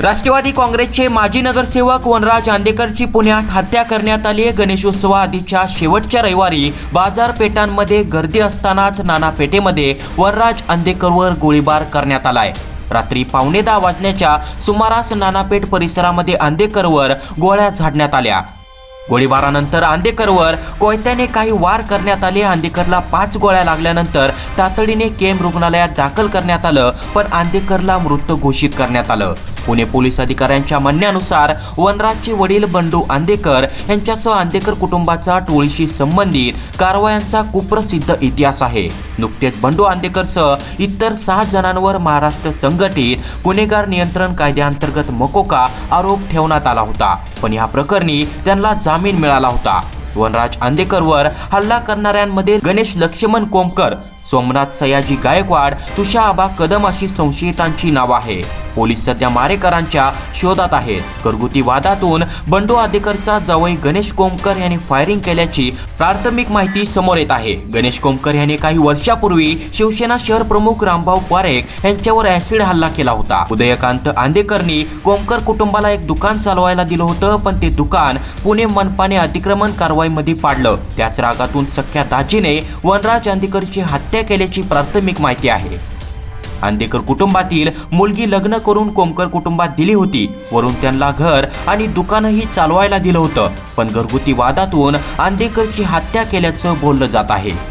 राष्ट्रवादी काँग्रेसचे माजी नगरसेवक वनराज आंदेकरची पुण्यात हत्या करण्यात आली आहे. गणेशोत्सवाआधीच्या शेवटच्या रविवारी बाजारपेठांमध्ये गर्दी असतानाच नाना पेठेमध्ये वनराज आंदेकरवर गोळीबार करण्यात आलाय. रात्री पावणे दहा वाजण्याच्या सुमारास नानापेठ परिसरामध्ये आंदेकरवर गोळ्या झाडण्यात आल्या. गोळीबारानंतर आंदेकरवर कोयत्याने काही वार करण्यात आले. आंदेकरला पाच गोळ्या लागल्यानंतर तातडीने केम रुग्णालयात दाखल करण्यात आलं पण आंदेकरला मृत घोषित करण्यात आलं. पुणे पोलीस अधिकाऱ्यांच्या म्हणण्यानुसार वनराजचे वडील बंडू आंदेकर यांच्यासह आंदेकर कुटुंबाचा टोळीशी संबंधित कारवायांचा कुप्रसिद्ध इतिहास आहे. नुकतेच बंडू आंदेकरसह इतर सहा जणांवर महाराष्ट्र संघटित गुन्हेगार नियंत्रण कायद्याअंतर्गत मकोका आरोप ठेवण्यात आला होता. पण या प्रकरणी त्यांना जामीन मिळाला होता. वनराज आंदेकरवर हल्ला करणाऱ्यांमध्ये गणेश लक्ष्मण कोमकर सोमनाथ सयाजी गायकवाड तुषा आबा कदम अशी संशयितांची नावं आहे पोलीस सध्या मारेकरांच्या शोधात आहेत. घरगुती वादातून बंडू आदेकरचा जावई गणेश कोमकर यांनी फायरिंग केल्याची प्राथमिक माहिती समोर येत आहे. गणेश कोमकर यांनी काही वर्षापूर्वी शिवसेना शहर प्रमुख रामभाऊ पारेख यांच्यावर ऍसिड हल्ला केला होता. उदयकांत आंदेकरनी कोमकर कुटुंबाला एक दुकान चालवायला दिलं होतं पण ते दुकान पुणे मनपाने अतिक्रमण कारवाईमध्ये पाडलं. त्याच रागातून सख्या दाजीने वनराज आंदेकरची हत्या केल्याची प्राथमिक माहिती आहे. आंदेकर कुटुंबातील मुलगी लग्न करून कोमकर कुटुंबात दिली होती. वरून त्यांना घर आणि दुकानही चालवायला दिलं होतं. पण घरगुती वादातून आंदेकरची हत्या केल्याचं बोललं जात आहे.